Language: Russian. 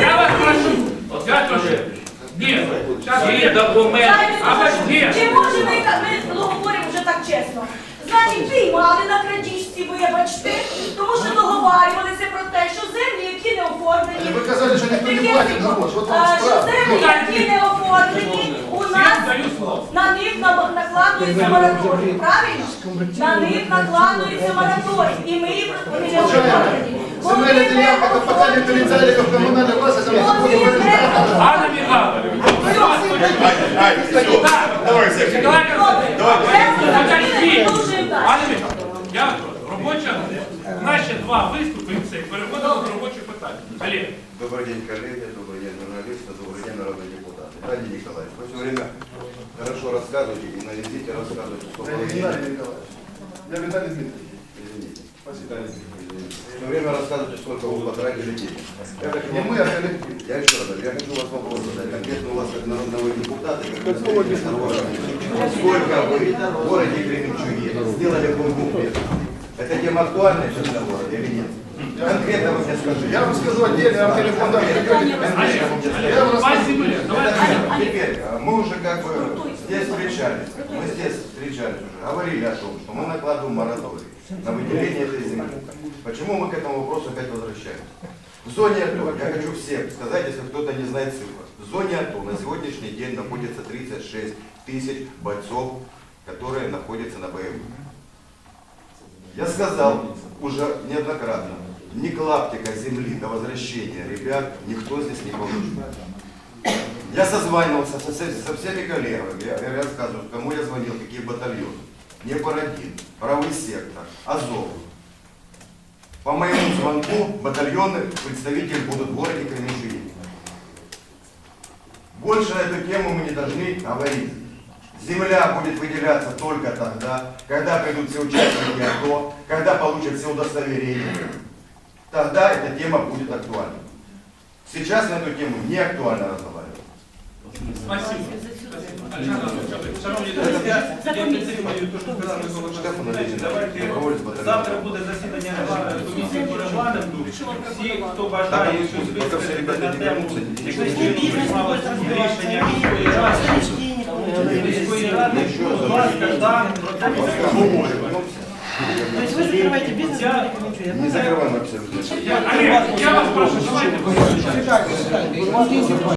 Я вас прошу. Я тоже. Нет. Є документ. Чи може ми, ми говоримо вже так чесно? Значить, піймали на крадіжці, вибачте, тому що договарювалися про те, що землі, які не оформлені. Е, ви казали, що ніхто не платить типу, гроші. От вам а, Що землі, які не оформлені, у нас на них на- накладується мораторій. Правильно? На них накладується мораторій. І ми їх не оформлені. а ми Вони забудемо. не Анна Михайловна. Ай, все, давай, Сергей. Николай Добре. Михайлович. Це Подожди. продовжуємо далі. Анна Михайловна, я робоча. Наші два виступи і все. Переходимо до робочих питань. Олег. Добрый день, коллеги, добрый день, журналисты, добрый день, народные депутаты. Геннадий Николаевич, вы все время хорошо рассказываете и на визите рассказываете, сколько Я не времени. Геннадий Николаевич. Я Виталий Дмитриевич. Все время рассказываете, сколько вы потратили денег. Не мы, а коллектив. Я еще раз говорю, я хочу вас вопрос задать. Конкретно у вас как народного депутата, как народа. Сколько вы в городе Кременчуге сделали коммунбет? Это тема актуальная сейчас на городе или нет? Конкретно вы мне скажите. Я вам скажу отдельно, вам телефон дам. Я вам расскажу. Теперь, а, мы уже как бы здесь встречались, мы здесь встречались уже, говорили о том, что мы накладываем мораторий на выделение этой земли. Почему мы к этому вопросу опять возвращаемся? В зоне АТО, я хочу всем сказать, если кто-то не знает цифр, в зоне АТО на сегодняшний день находится 36 тысяч бойцов, которые находятся на боевых. Я сказал уже неоднократно, ни клаптика земли до возвращения ребят никто здесь не получит. Я созванивался со, со- всеми коллегами, я, я рассказываю, кому я звонил, какие батальоны. Непородин, правый сектор, Азов. По моему звонку батальоны, представители будут в городе Кременчуге. Больше на эту тему мы не должны говорить. Земля будет выделяться только тогда, когда придут все участники АТО, когда получат все удостоверения. Тогда эта тема будет актуальна. Сейчас на эту тему не актуально разговаривать. Спасибо. Александр Анатольевич, Шановні друзі, я За я комісію. підтримую те, що сказав Микола Штефан Константинович. Олексійович, доброволець Давайте батальйону. завтра буде засідання регла- комісії по регламенту. Всі, хто бажає щось висказати на тему, якщо приймалося рішення міської ради, міської ради, будь ласка, там про це поговоримо. То есть вы закрываете бизнес, Я- а не Не закрываем абсолютно. Я- Олег, я вас прошу, давайте.